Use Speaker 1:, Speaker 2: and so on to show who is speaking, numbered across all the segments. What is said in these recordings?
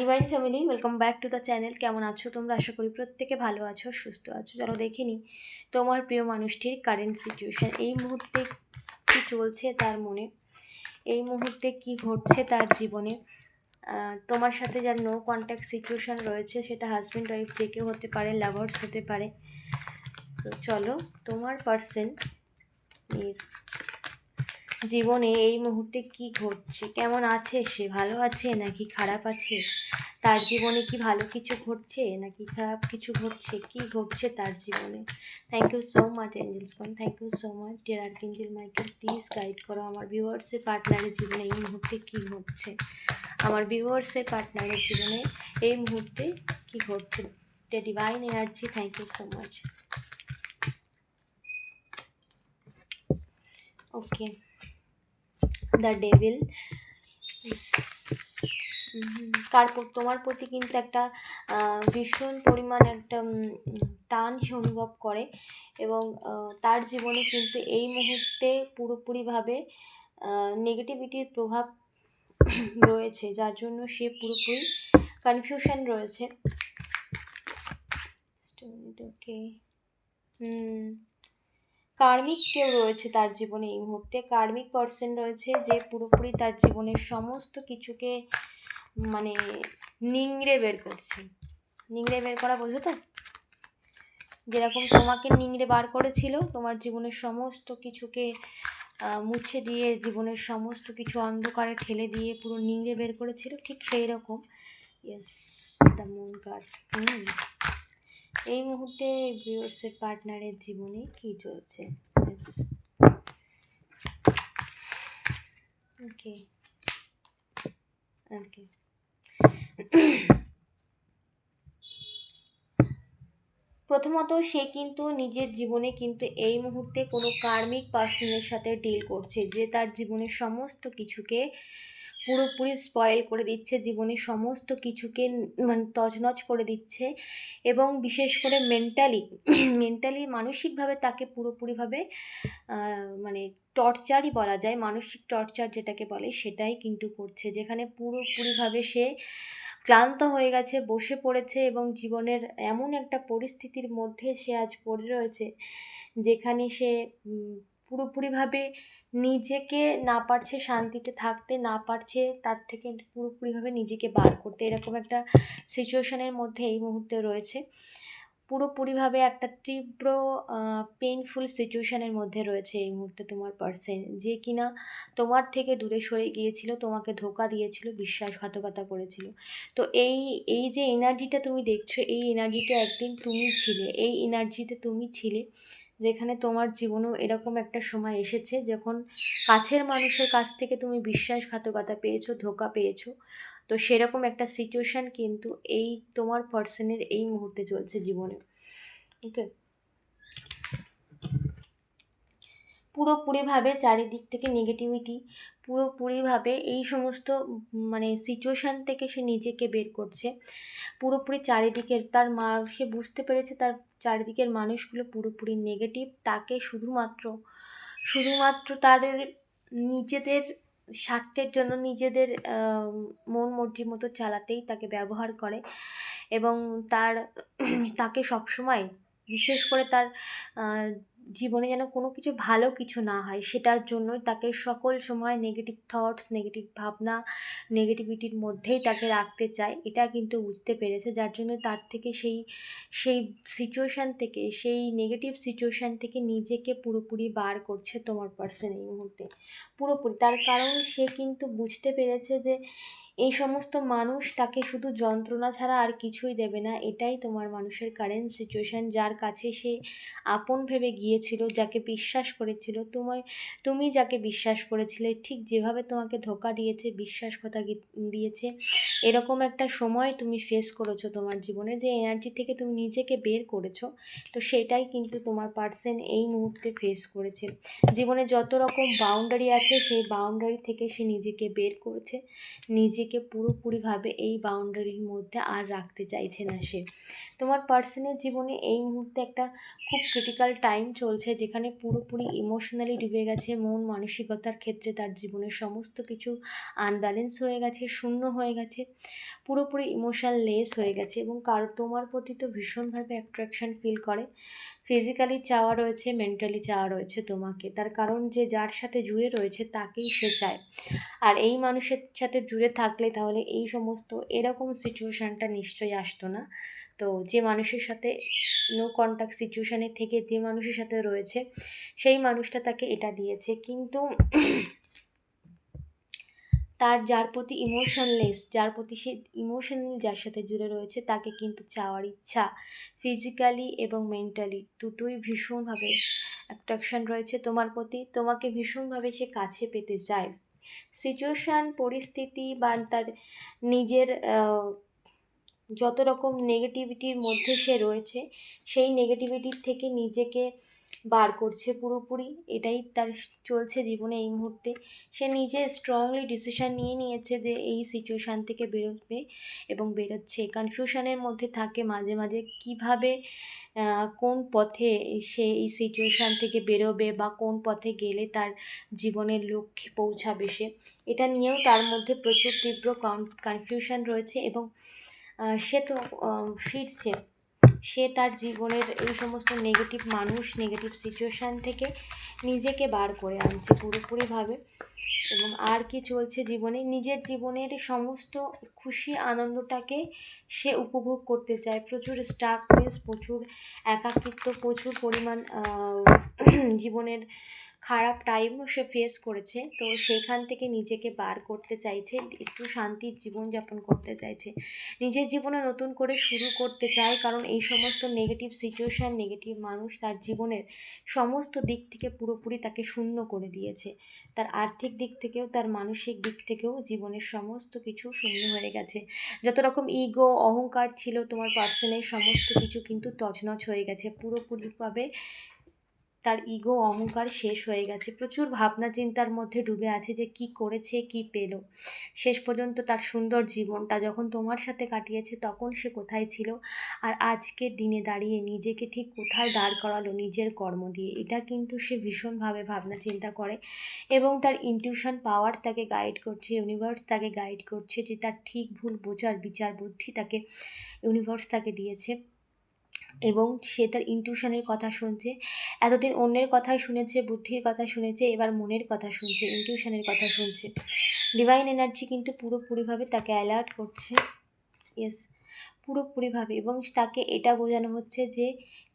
Speaker 1: Divine family welcome back to the channel কেমন আছো তোমরা? আশা করি প্রত্যেকে ভালো আছো, সুস্থ আছো। চলো দেখে নিই তোমার প্রিয় মানুষটির কারেন্ট সিচুয়েশান এই মুহূর্তে কী চলছে তার মনে? এই মুহূর্তে কি ঘটছে তার জীবনে? তোমার সাথে যার নো কন্ট্যাক্ট সিচুয়েশান রয়েছে, সেটা হাজব্যান্ড ওয়াইফ যে কেউ হতে পারে লাভার্স হতে পারে। তো চলো তোমার পার্সেন এর জীবনে এই মুহূর্তে কি ঘটছে? কেমন আছে সে? ভালো আছে নাকি খারাপ আছে? তার জীবনে কি ভালো কিছু ঘটছে নাকি খারাপ কিছু ঘটছে? কি ঘটছে তার জীবনে? Thank you so much এঞ্জেলসকন thank you so much dear archangel Michael please guide করো আমার ভিউয়ার্সের পার্টনারের জীবনে এই মুহূর্তে কি ঘটছে? আমার ভিউয়ার্সের পার্টনারের জীবনে এই মুহূর্তে কি ঘটছে? The divine energy thank you so much okay the devil কার তোমার প্রতি কিন্তু একটা ভীষণ পরিমাণ একটা টান সে অনুভব করে এবং তার জীবনে কিন্তু এই মুহূর্তে পুরোপুরিভাবে নেগেটিভিটির প্রভাব রয়েছে, যার জন্য সে পুরোপুরি কনফিউশন রয়েছে। ওকে হুম। কার্মিক কেউ রয়েছে তার জীবনে এই মুহূর্তে। কার্মিক পার্সন রয়েছে যে পুরোপুরি তার জীবনের সমস্ত কিছুকে মানে নিংড়ে বের করছে। নিংড়ে বের করা বোঝো তো? যেরকম তোমাকে নিংড়ে বার করেছিল, তোমার জীবনের সমস্ত কিছুকে মুছে দিয়ে জীবনের সমস্ত কিছু অন্ধকারে ঠেলে দিয়ে পুরো নিংড়ে বের করেছিল, ঠিক সেই রকম ইয়েস দ্য মুন কার্ড এই মুহূর্তে ভিউয়ার্সের পার্টনারের জীবনে কি চলছে? ওকে ওকে প্রথমত সে কিন্তু নিজের জীবনে কিন্তু এই মুহূর্তে কোনো কার্মিক পার্সনের সাথে ডিল করছে, যে তার জীবনের সমস্ত কিছুকে পুরোপুরি স্পয়েল করে দিচ্ছে, জীবনের সমস্ত কিছুকে মানে তছনছ করে দিচ্ছে এবং বিশেষ করে মেন্টালি মেন্টালি মানসিকভাবে তাকে পুরোপুরিভাবে মানে টর্চারই বলা যায়, মানসিক টর্চার যেটাকে বলে সেটাই কিন্তু করছে। যেখানে পুরোপুরিভাবে সে ক্লান্ত হয়ে গেছে, বসে পড়েছে এবং জীবনের এমন একটা পরিস্থিতির মধ্যে সে আজ পড়ে রয়েছে, যেখানে সে পুরোপুরিভাবে নিজেকে না পারছে শান্তিতে থাকতে, না পারছে তার থেকে পুরোপুরিভাবে নিজেকে বার করতে। এরকম একটা সিচুয়েশনের মধ্যে এই মুহূর্তে রয়েছে। পুরোপুরিভাবে একটা তীব্র পেইনফুল সিচুয়েশনের মধ্যে রয়েছে এই মুহূর্তে তোমার পার্সেন যে কিনা তোমার থেকে দূরে সরে গিয়েছিল, তোমাকে ধোকা দিয়েছিল, বিশ্বাসঘাতকতা করেছিল। তো এই এই যে এনার্জিটা তুমি দেখছ, এই এনার্জিটা একদিন তুমি ছিলে, এই এনার্জিতে তুমি ছিলে যেখানে তোমার জীবনেও এরকম একটা সময় এসেছে যখন কাছের মানুষের কাছ থেকে তুমি বিশ্বাসঘাতকতা পেয়েছ, ধোকা পেয়েছ। তো সেরকম একটা সিচুয়েশান কিন্তু এই তোমার পার্সনের এই মুহূর্তে চলছে জীবনে। ওকে পুরোপুরিভাবে চারিদিক থেকে নেগেটিভিটি পুরোপুরিভাবে এই সমস্ত মানে সিচুয়েশান থেকে সে নিজেকে বের করছে। পুরোপুরি চারিদিকের তার মা, সে বুঝতে পেরেছে তার চারিদিকের মানুষগুলো পুরোপুরি নেগেটিভ তাকে শুধুমাত্র শুধুমাত্র তার নিজেদের স্বার্থের জন্য নিজেদের মন মর্জি মতো চালাতেই তাকে ব্যবহার করে এবং তার, তাকে সবসময়, বিশেষ করে তার জীবনে যেন কোনো কিছু ভালো কিছু না হয়, সেটার জন্যই তাকে সকল সময় নেগেটিভ থটস নেগেটিভ ভাবনা নেগেটিভিটির মধ্যেই তাকে রাখতে চায়। এটা কিন্তু বুঝতে পেরেছে, যার জন্য তার থেকে সেই সেই সিচুয়েশান থেকে, সেই নেগেটিভ সিচুয়েশান থেকে নিজেকে পুরোপুরি বার করছে তোমার পার্সন এই মুহূর্তে। পুরোপুরি, তার কারণ সে কিন্তু বুঝতে পেরেছে যে এই সমস্ত মানুষ তাকে শুধু যন্ত্রণা ছাড়া আর কিছুই দেবে না, এটাই তোমার মানুষের কারেন্ট সিচুয়েশান যার কাছে সে আপন ভেবে গিয়েছিল, যাকে বিশ্বাস করেছিল। তোমায়, তুমি যাকে বিশ্বাস করেছিলে, ঠিক যেভাবে তোমাকে ধোকা দিয়েছে বিশ্বাসকতা দিয়েছে, এরকম একটা সময় তুমি ফেস করেছ তোমার জীবনে, যে এনার্জি থেকে তুমি নিজেকে বের করেছ। তো সেটাই কিন্তু তোমার পার্সন এই মুহূর্তে ফেস করেছে। জীবনে যত রকম বাউন্ডারি আছে, সেই বাউন্ডারি থেকে সে নিজেকে বের করেছে। নিজে নিজেকে পুরোপুরিভাবে এই বাউন্ডারির মধ্যে আর রাখতে চাইছে না সে। তোমার পার্সোনাল জীবনে এই মুহূর্তে একটা খুব ক্রিটিক্যাল টাইম চলছে, যেখানে পুরোপুরি ইমোশনালি ডুবে গেছে, মন মানসিকতার ক্ষেত্রে তার জীবনের সমস্ত কিছু আনব্যালেন্স হয়ে গেছে, শূন্য হয়ে গেছে। পুরোপুরি ইমোশান লেস হয়ে গেছে এবং কার, তোমার প্রতি তো ভীষণভাবে অ্যাট্রাকশান ফিল করে। ফিজিক্যালি চাওয়া রয়েছে মেন্টালি চাওয়া রয়েছে তোমাকে। তার কারণ যে যার সাথে জুড়ে রয়েছে তাকেই সে চায়। আর এই মানুষের সাথে জুড়ে থাকলে তাহলে এই সমস্ত এরকম সিচুয়েশানটা নিশ্চয়ই আসতো না। তো যে মানুষের সাথে নো কন্ট্যাক্ট সিচুয়েশানে থেকে যে মানুষের সাথে রয়েছে, সেই মানুষটা তাকে এটা দিয়েছে। কিন্তু তার যার প্রতি ইমোশনলেস যার প্রতি সে ইমোশনালি যার সাথে জুড়ে রয়েছে, তাকে কিন্তু চাওয়ার ইচ্ছা ফিজিক্যালি এবং মেন্টালি দুটোই ভীষণভাবে অ্যাট্রাকশান রয়েছে তোমার প্রতি। তোমাকে ভীষণভাবে সে কাছে পেতে চায়। সিচুয়েশান পরিস্থিতি বা তার নিজের যত রকম নেগেটিভিটির মধ্যে সে রয়েছে, সেই নেগেটিভিটির থেকে নিজেকে বার করছে পুরোপুরি। এটাই তার চলছে জীবনে এই মুহূর্তে। সে নিজে স্ট্রংলি ডিসিশান নিয়ে নিয়েছে যে এই সিচুয়েশান থেকে বেরোবে এবং বেরোচ্ছে। কনফিউশনের মধ্যে থাকে মাঝে মাঝে কীভাবে কোন পথে সে এই সিচুয়েশান থেকে বেরোবে বা কোন পথে গেলে তার জীবনের লক্ষ্যে পৌঁছাবে সে। এটা নিয়েও তার মধ্যে প্রচুর তীব্র কনফিউশন রয়েছে এবং সে তো ফিরছে। সে তার জীবনের এই সমস্ত নেগেটিভ মানুষ নেগেটিভ সিচুয়েশান থেকে নিজেকে বার করে আনছে পুরোপুরিভাবে এবং আর কি চলছে জীবনে, নিজের জীবনের সমস্ত খুশি আনন্দটাকে সে উপভোগ করতে চায়। প্রচুর স্টাকনেস প্রচুর একাকিত্ব, প্রচুর পরিমাণ জীবনের খারাপ টাইমও সে ফেস করেছে। তো সেইখান থেকে নিজেকে বার করতে চাইছে, একটু শান্তির জীবনযাপন করতে চাইছে। নিজের জীবনে নতুন করে শুরু করতে চায়, কারণ এই সমস্ত নেগেটিভ সিচুয়েশান নেগেটিভ মানুষ তার জীবনের সমস্ত দিক থেকে পুরোপুরি তাকে শূন্য করে দিয়েছে। তার আর্থিক দিক থেকেও, তার মানসিক দিক থেকেও জীবনের সমস্ত কিছু শূন্য হয়ে গেছে। যত রকম ইগো অহংকার ছিল, তোমার পার্সনের সমস্ত কিছু কিন্তু তছনছ হয়ে গেছে। পুরোপুরিভাবে তার ইগো অহংকার শেষ হয়ে গেছে। প্রচুর ভাবনা চিন্তার মধ্যে ডুবে আছে যে কি করেছে, কি পেল। শেষ পর্যন্ত তার সুন্দর জীবনটা যখন তোমার সাথে কাটিয়েছে তখন সে কোথায় ছিল? আর আজকের দিনে দাঁড়িয়ে নিজেকে ঠিক কোথায় দাঁড় করালো নিজের কর্ম দিয়ে? এটা কিন্তু সে ভীষণভাবে ভাবনা চিন্তা করে এবং তার ইনটিউশন পাওয়ার তাকে গাইড করছে ইউনিভার্স তাকে গাইড করছে যে তার ঠিক ভুল বোঝার বিচার বুদ্ধি তাকে ইউনিভার্স তাকে দিয়েছে। এবং সে তার ইনটিউশনের কথা শুনছে। এতদিন অন্যের কথাই শুনেছে, বুদ্ধির কথা শুনেছে, এবার মনের কথা শুনছে ইনটিউশনের কথা শুনছে। ডিভাইন এনার্জি কিন্তু পুরোপুরিভাবে তাকে অ্যালার্ট করছে। ইয়েস পুরোপুরিভাবে এবং তাকে এটা বোঝানো হচ্ছে যে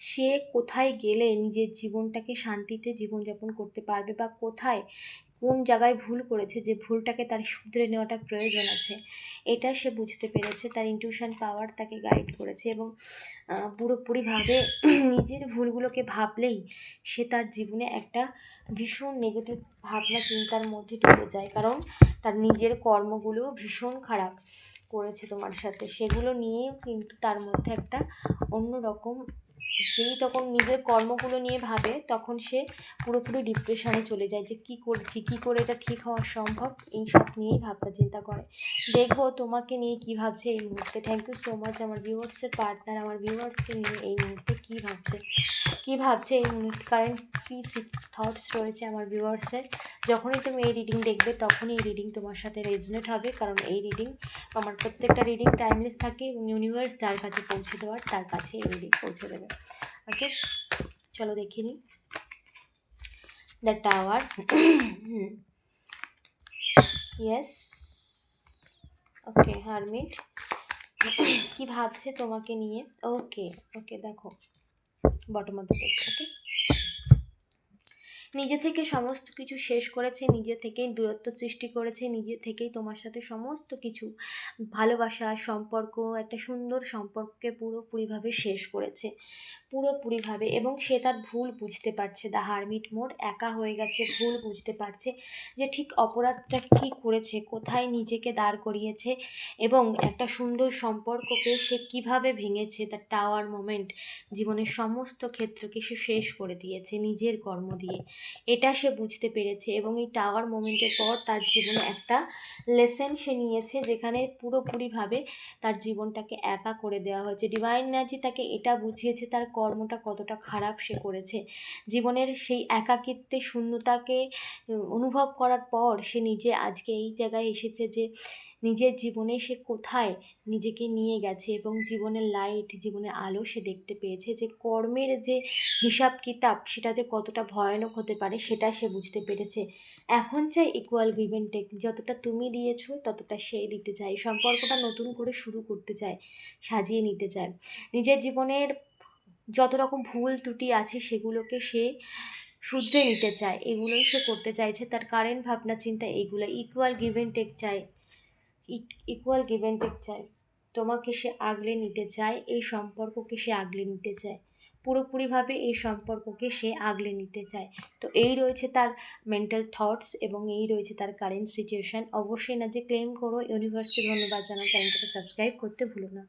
Speaker 1: সে কোথায় গেলে নিজের জীবনটাকে শান্তিতে জীবনযাপন করতে পারবে বা কোথায় কোন জায়গায় ভুল করেছে, যে ভুলটাকে তার শুধরে নেওয়াটা প্রয়োজন আছে, এটা সে বুঝতে পেরেছে, তার ইনটিউশন পাওয়ার তাকে গাইড করেছে এবং পুরোপুরিভাবে নিজের ভুলগুলোকে ভাবলেই সে তার জীবনে একটা ভীষণ নেগেটিভ ভাবনা চিন্তার মধ্যে ঢুকে যায়। কারণ তার নিজের কর্মগুলো ভীষণ খারাপ করেছে তোমার সাথে। সেগুলো নিয়েও কিন্তু তার মধ্যে একটা অন্য রকম যেই তখন নিজের কর্মগুলো নিয়ে ভাবে, তখন সে পুরোপুরি ডিপ্রেশনে চলে যায় যে কী করছি, কী করে এটা ঠিক হওয়া সম্ভব? এই সব নিয়েই ভাবনা চিন্তা করে। দেখব তোমাকে নিয়ে কী ভাবছে এই মুহূর্তে। থ্যাংক ইউ সো মাচ আমার ভিউয়ার্সের পার্টনার আমার ভিউয়ার্সকে নিয়ে এই মুহূর্তে কী ভাবছে? কী ভাবছে এই মুহূর্তে? কারেন্ট কী থটস রয়েছে আমার ভিউয়ার্সের যখনই তুমি এই রিডিং দেখবে, তখনই এই রিডিং তোমার সাথে রেজনেট হবে। কারণ এই রিডিং আমার প্রত্যেকটা রিডিং টাইমলেস থাকে এবং ইউনিভার্স যার কাছে পৌঁছে দেওয়ার, তার কাছে এই রিডিং পৌঁছে দেবে। ওকে চলো দেখে নিই the tower yes okay hermit কি ভাবছে তোমাকে নিয়ে ওকে ওকে দেখো বটম অফ দ্য ওকে নিজে থেকে সমস্ত কিছু শেষ করেছে, নিজে থেকেই দূরত্ব সৃষ্টি করেছে, নিজে থেকেই তোমার সাথে সমস্ত কিছু ভালোবাসা, সম্পর্ক, একটা সুন্দর সম্পর্ককে পুরোপুরিভাবে শেষ করেছে। পুরোপুরিভাবে এবং সে তার ভুল বুঝতে পারছে। দ্য হারমিট মোড একা হয়ে গেছে, ভুল বুঝতে পারছে যে ঠিক অপরাধটা কী করেছে, কোথায় নিজেকে দাঁড় করিয়েছে এবং একটা সুন্দর সম্পর্ককে সে কীভাবে ভেঙেছে। তার টাওয়ার মোমেন্ট জীবনের সমস্ত ক্ষেত্রকে সে শেষ করে দিয়েছে নিজের কর্ম দিয়ে। এটা সে বুঝতে পেরেছে এবং এই টাওয়ার মোমেন্টের পর তার জীবনে একটা লেসেন সে নিয়েছে যেখানে পুরোপুরিভাবে তার জীবনটাকে একা করে দেওয়া হয়েছে। ডিভাইন এনার্জি তাকে এটা বুঝিয়েছে, তার কর্মটা কতটা খারাপ সে করেছে। জীবনের সেই একাকিত্বে, শূন্যতাকে অনুভব করার পর সে নিজে আজকে এই জায়গায় এসেছে যে নিজের জীবনে সে কোথায় নিজেকে নিয়ে গেছে এবং জীবনের লাইট জীবনের আলো সে দেখতে পেয়েছে যে কর্মের যে হিসাব কিতাব সেটা যে কতটা ভয়ানক হতে পারে সেটা সে বুঝতে পেরেছে। এখন চাই ইকুয়াল গিভেন টেক যতটা তুমি দিয়েছ ততটা সে দিতে চায়। সম্পর্কটা নতুন করে শুরু করতে চায়, সাজিয়ে নিতে চায়। নিজের জীবনের যত রকম ভুল ত্রুটি আছে সেগুলোকে সে শুধরে নিতে চায়, এগুলোই সে করতে চাইছে। তার কারেন্ট ভাবনা চিন্তা এইগুলো ইকুয়াল গিভেন টেক চায়। ইকুয়াল গিভেন টেক চায়। তোমাকে সে আগলে নিতে চায়, এই সম্পর্ককে সে আগলে নিতে চায়। পুরোপুরিভাবে এই সম্পর্ককে সে আগলে নিতে চায়। তো এই রয়েছে তার মেন্টাল থটস এবং এই রয়েছে তার কারেন্ট সিচুয়েশান অবশ্যই না যে ক্লেম করো। ইউনিভার্সকে ধন্যবাদ জানাও। চ্যানেলটাকে সাবস্ক্রাইব করতে ভুলো না।